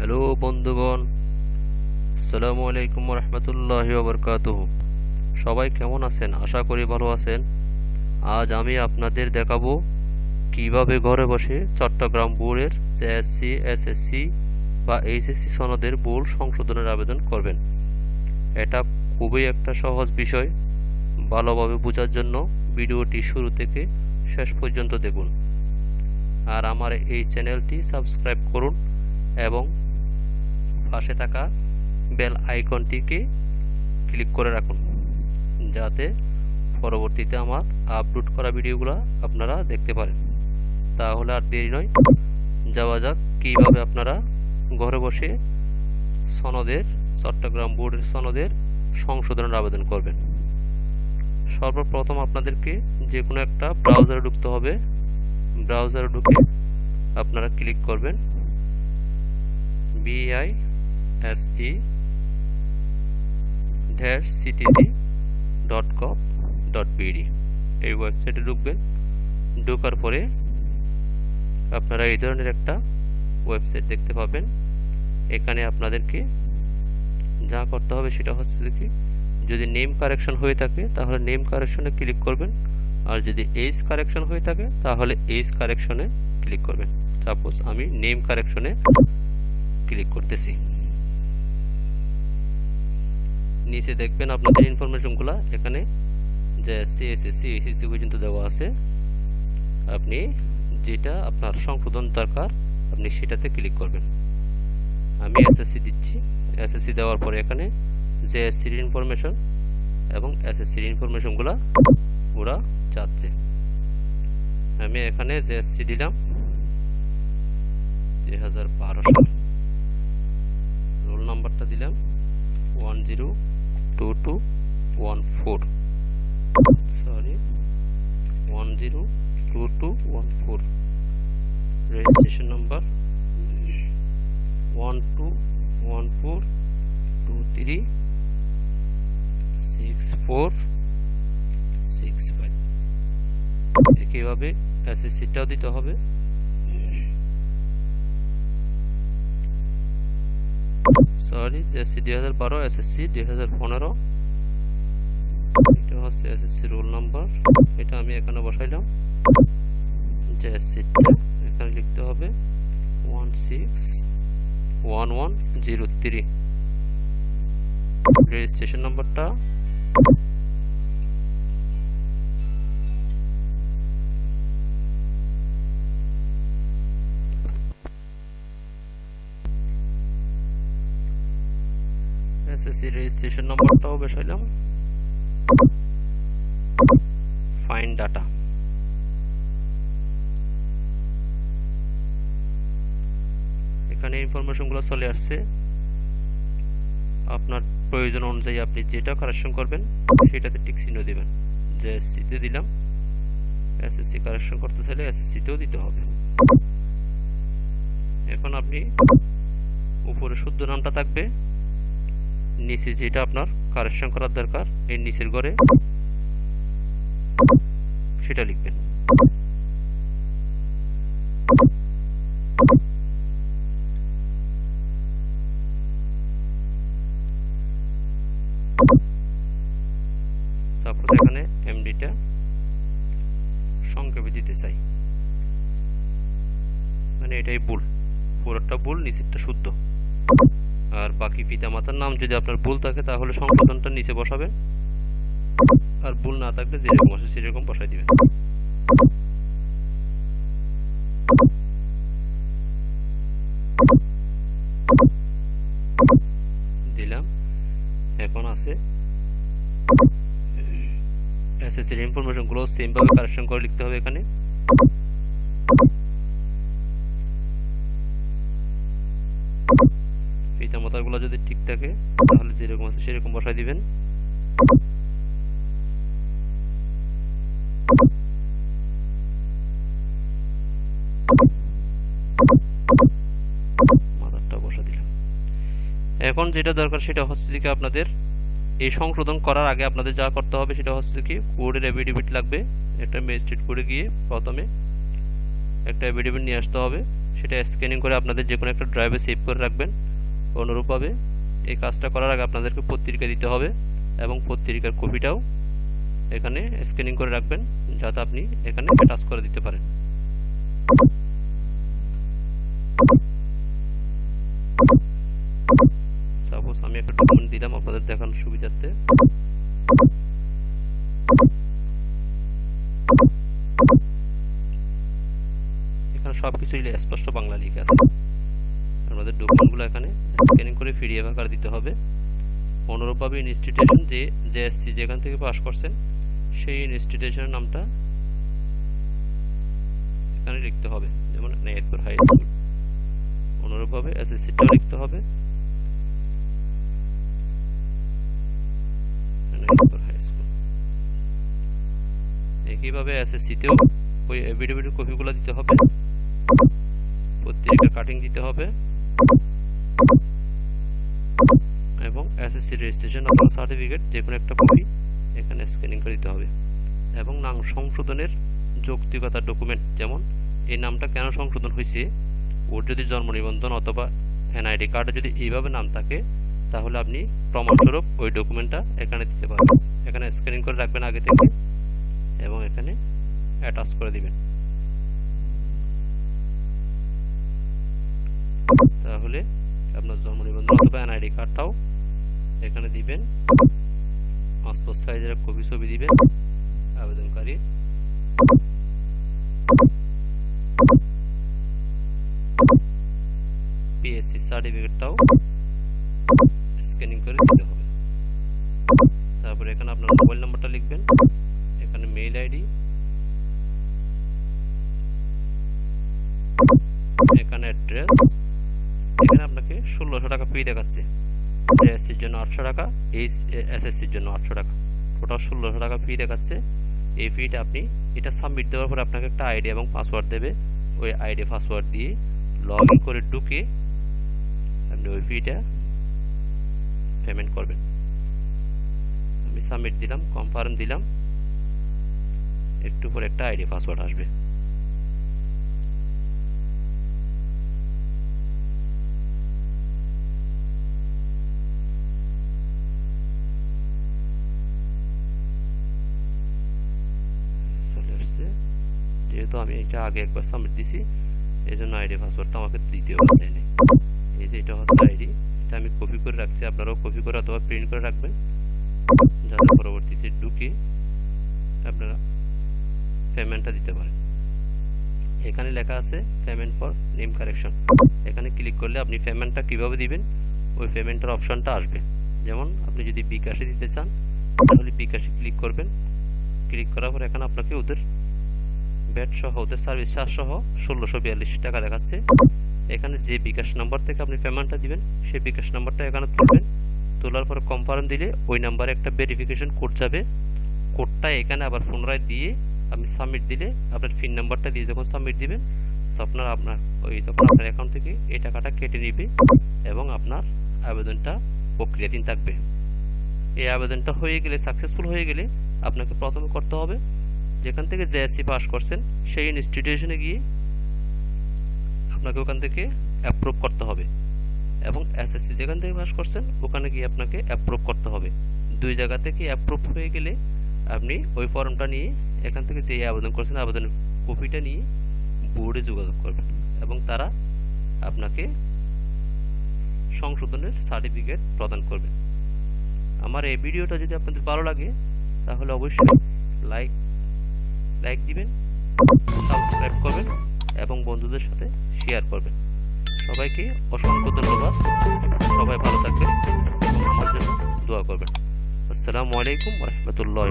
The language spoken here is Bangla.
হ্যালো বন্ধুগণ। আসসালামু আলাইকুম রহমতুল্লাহ বরকাতুহ সবাই কেমন আছেন? আশা করি ভালো আছেন। আজ আমি আপনাদের দেখাবো কীভাবে ঘরে বসে চট্টগ্রাম বোর্ডের জেএসসি, এসএসসি বা এইচএসসি সনদের বোর্ড সংশোধনের আবেদন করবেন। এটা খুবই একটা সহজ বিষয়। ভালোভাবে বোঝার জন্য ভিডিওটি শুরু থেকে শেষ পর্যন্ত দেখুন। আর আমার এই চ্যানেলটি সাবস্ক্রাইব করুন এবং পাশে থাকা বেল আইকনটিকে ক্লিক করে রাখুন, যাতে পরবর্তীতে আমার আপলোড করা ভিডিওগুলো আপনারা দেখতে পারেন। তাহলে আর দেরি নয়, যাওয়া যাক কীভাবে আপনারা ঘরে বসে সনদের, চট্টগ্রাম বোর্ডের সনদের সংশোধনের আবেদন করবেন। সর্বপ্রথম আপনাদেরকে যে কোনো একটা ব্রাউজারে ঢুকতে হবে। ব্রাউজারে ঢুকে আপনারা ক্লিক করবেন B I S E dash CTG dot com dot BD এই ওয়েবসাইটে ঢুকবেন। ঢোকার পরে আপনারা এই ধরনের একটা ওয়েবসাইট দেখতে পাবেন। এখানে আপনাদেরকে যা করতে হবে সেটা হচ্ছে কি, যদি নেম কারেকশন হয়ে থাকে তাহলে নেম কারেকশনে ক্লিক করবেন। আর যদি এইজ কারেকশন হয়ে থাকে তাহলে এইজ কারেকশনে ক্লিক করবেন। সাপোজ আমি নেম কারেকশনে ক্লিক করতেছি। নিচে দেখবেন আপনাদের ইনফরমেশনগুলো এখানে যে সিএসএসসি এসএসসি পর্যন্ত দেওয়া আছে। আপনি যেটা আপনার সংশোধন দরকার, আপনি সেটাতে ক্লিক করবেন। আমি এসএসসি দিচ্ছি। এসএসসি দেওয়ার পরে এখানে যে এসসির ইনফরমেশন এবং এসএসসির ইনফরমেশনগুলো ওরা চাচ্ছে। আমি এখানে যে এসসি দিলাম। দুই হাজার বারো সাল। রোল নাম্বারটা দিলাম। One zero two two one four sorry one zero two two one four registration number one two one four two three six four six five একইভাবে এসএসসিটাও দিতে হবে। সরি জেএসসি দুই হাজার বারো, এসএসসি দুই হাজার পনেরো। এটা হচ্ছে এসএসসি রোল নাম্বার। এটা আমি এখানে বসাইলাম। সি এখানে লিখতে হবে one six one one zero three. Registration নাম্বারটা এসএসসি রেজিস্ট্রেশন নাম্বারটাও বসাইলাম ফাইন ডাটা এখানে ইনফরমেশনগুলো চলে আসছে। আপনার প্রয়োজন অনুযায়ী আপনি যেটা কারেকশন করবেন, সেটাতে টিক চিহ্ন দেবেন। যে এসসিতে দিলাম এসএসসি কারেকশন করতে চাইলে এসএসসিতেও দিতে হবে। এখন আপনি উপরে শুদ্ধ নামটা থাকবে। নিচে যেটা আপনার কারেকশন করার দরকার, এর নিচের ঘরে সেটা লিখবেন। সাপোজ এখানে এমডিটা সংক্ষেপে দিতে চাই। মানে এটাই ভুল। পুরোটা ভুল, নিচেরটা শুদ্ধ। আর বাকি পিতা মাতার নাম যদি আপনার ভুল থাকে, তাহলে সংশোধনটা নিচে বসাবেন আর ভুল না থাকলে যেরকম আসে সেরকম বসাই দিবেন দিলাম। এখন আছে। এসএসসির ইনফরমেশনগুলো সেমভাবে কারেকশন করে লিখতে হবে এখানে। পিতা মাতারগুলো যদি ঠিক থাকে, তাহলে যেরকম আছে সেরকম বসাই দিবেন। এখন যেটা দরকার সেটা হচ্ছে কি আপনাদের এই সংশোধন করার আগে আপনাদের যা করতে হবে সেটা হচ্ছে কি কোডের এভিডেভিট লাগবে, একটা ম্যাজিস্ট্রেট কোডে গিয়ে প্রথমে একটা এভিডেভিট নিয়ে আসতে হবে। সেটা স্ক্যানিং করে আপনাদের যে কোনো একটা ড্রাইভে সেভ করে রাখবেন। অনুরূপভাবে এই কাজটা করার আগে আপনাদেরকে পত্রিকা দিতে হবে এবং পত্রিকার কপিটাও এখানে স্ক্যানিং করে রাখবেন যাতে আপনি এখানে টাচ করে দিতে পারেন। সাপোজ আমি একটা ডকুমেন্ট দিলাম আপনাদের দেখানোর সুবিধার্থে। এখানে সব কিছুই স্পষ্ট বাংলা লিখে আছে। আমাদের ডকুমেন্টগুলো এখানে স্ক্যানিং করে পিডিএফ আকার দিতে হবে। অনুরূপভাবে ইনস্টিটিউশন যে জেএসসি যেখান থেকে পাস করছেন, সেই ইনস্টিটিউশনের নামটা এখানে লিখতে হবে, যেমন নেয়াতপুর হাই স্কুল অনুরূপভাবে এসএসসিটাও লিখতে হবে। একইভাবে এসএসসিতেও ওই এভিডেভিড কপিগুলো দিতে হবে। পত্রিকার কাটিং দিতে হবে। এবং এসএসসি রেজিস্ট্রেশন অথবা সার্টিফিকেট যে কোনো একটা কপি এখানে স্ক্যানিং করে দিতে হবে। এবং নাম সংশোধনের যৌক্তিকতা ডকুমেন্ট যেমন এই নামটা কেন সংশোধন হয়েছে, ওর যদি জন্ম নিবন্ধন অথবা এনআইডি কার্ডে যদি এইভাবে নাম থাকে, তাহলে আপনি প্রমাণস্বরূপ ওই ডকুমেন্টটা এখানে দিতে পারবেন। এখানে স্ক্যানিং করে রাখবেন আগে থেকে এবং এখানে অ্যাটাচ করে দিবেন। তাহলে আপনার জন্ম নিবন্ধন অথবা এনআইডি কার্ডটাও এখানে দিবেন। পাসপোর্ট সাইজের কপি ছবি দিবেন, আবেদনকারী। পিএসসি সার্টিফিকেটটাও স্ক্যানিং করে দিতে হবে। তারপরে এখানে আপনার মোবাইল নাম্বারটা লিখবেন, এখানে মেইল আইডি এখানে অ্যাড্রেস এখানে আপনাকে ষোলোশো টাকা ফি দেখাচ্ছে। জেএসসির জন্য আটশো টাকা এইচ এসএসসির জন্য আটশো টাকা। টোটাল ষোলোশো টাকা ফি দেখাচ্ছে। এই ফিটা আপনি এটা সাবমিট দেওয়ার পর আপনাকে একটা আইডি এবং পাসওয়ার্ড দেবে। ওই আইডি পাসওয়ার্ড দিয়ে লগ ইন করে ঢুকে আপনি ওই ফিটা পেমেন্ট করবেন। আমি সাবমিট দিলাম কনফার্ম দিলাম। একটু পরে একটা আইডি পাসওয়ার্ড আসবে। যেহেতু আমি এটা আগে একবার সাবমিট দিছি। এই জন্য আইডি পাসওয়ার্ডটা আমাকে দিতে হবে দেয়নি এই যে এটা হচ্ছে আইডি এটা আমি কপি করে রাখছি। আপনারাও কপি করে অথবা প্রিন্ট করে রাখবেন। যাতে পরবর্তীতে ঢুকে আপনারা পেমেন্টটা দিতে পারেন। এখানে লেখা আছে পেমেন্ট ফর নেম কারেকশন এখানে ক্লিক করলে আপনি পেমেন্টটা কীভাবে দিবেন? ওই পেমেন্টের অপশনটা আসবে। যেমন আপনি যদি বিকাশে দিতে চান, তাহলে বিকাশে ক্লিক করবেন। ক্লিক করার পর এখানে আপনাকে ওদের ব্যাট সহ ওদের সার্ভিস চার্জ সহ ষোলোশো বিয়াল্লিশ টাকা দেখাচ্ছে। এখানে যে বিকাশ নাম্বার থেকে আপনি পেমেন্টটা দিবেন, সেই বিকাশ নাম্বারটা এখানে তুলবেন। তোলার পরে কনফার্ম দিলে ওই নাম্বারে একটা ভেরিফিকেশন কোড যাবে। কোডটা এখানে আবার পুনরায় দিয়ে আপনি সাবমিট দিলে আপনার ফিন নাম্বারটা দিয়ে যখন সাবমিট দিবেন, তো আপনার আপনার ওই তখন আপনার অ্যাকাউন্ট থেকে এই টাকাটা কেটে নেবে এবং আপনার আবেদনটা প্রক্রিয়াধীন থাকবে। এই আবেদনটা হয়ে গেলে সাকসেসফুল হয়ে গেলে আপনাকে প্রথমে করতে হবে যেখান থেকে জেএসসি পাস করছেন, সেই ইনস্টিটিউশনে গিয়ে আপনাকে ওখান থেকে অ্যাপ্রুভ করতে হবে। এবং এসএসসি যেখান থেকে পাস করছেন, ওখানে গিয়ে আপনাকে অ্যাপ্রুভ করতে হবে। দুই জায়গা থেকে অ্যাপ্রুভ হয়ে গেলে আপনি ওই ফর্মটা নিয়ে এখান থেকে যে আবেদন করছেন আবেদনের কপিটা নিয়ে বোর্ডে যোগাযোগ করবেন। এবং তারা আপনাকে সংশোধনের সার্টিফিকেট প্রদান করবে। আমার এই ভিডিওটা যদি আপনাদের ভালো লাগে, তাহলে অবশ্যই লাইক লাইক দিবেন সাবস্ক্রাইব করবেন এবং বন্ধুদের সাথে শেয়ার করবেন। সবাইকে অসংখ্য ধন্যবাদ। সবাই ভালো থাকবেন এবং আমার জন্য দোয়া করবেন। আসসালামু আলাইকুম রহমতুল্লাহ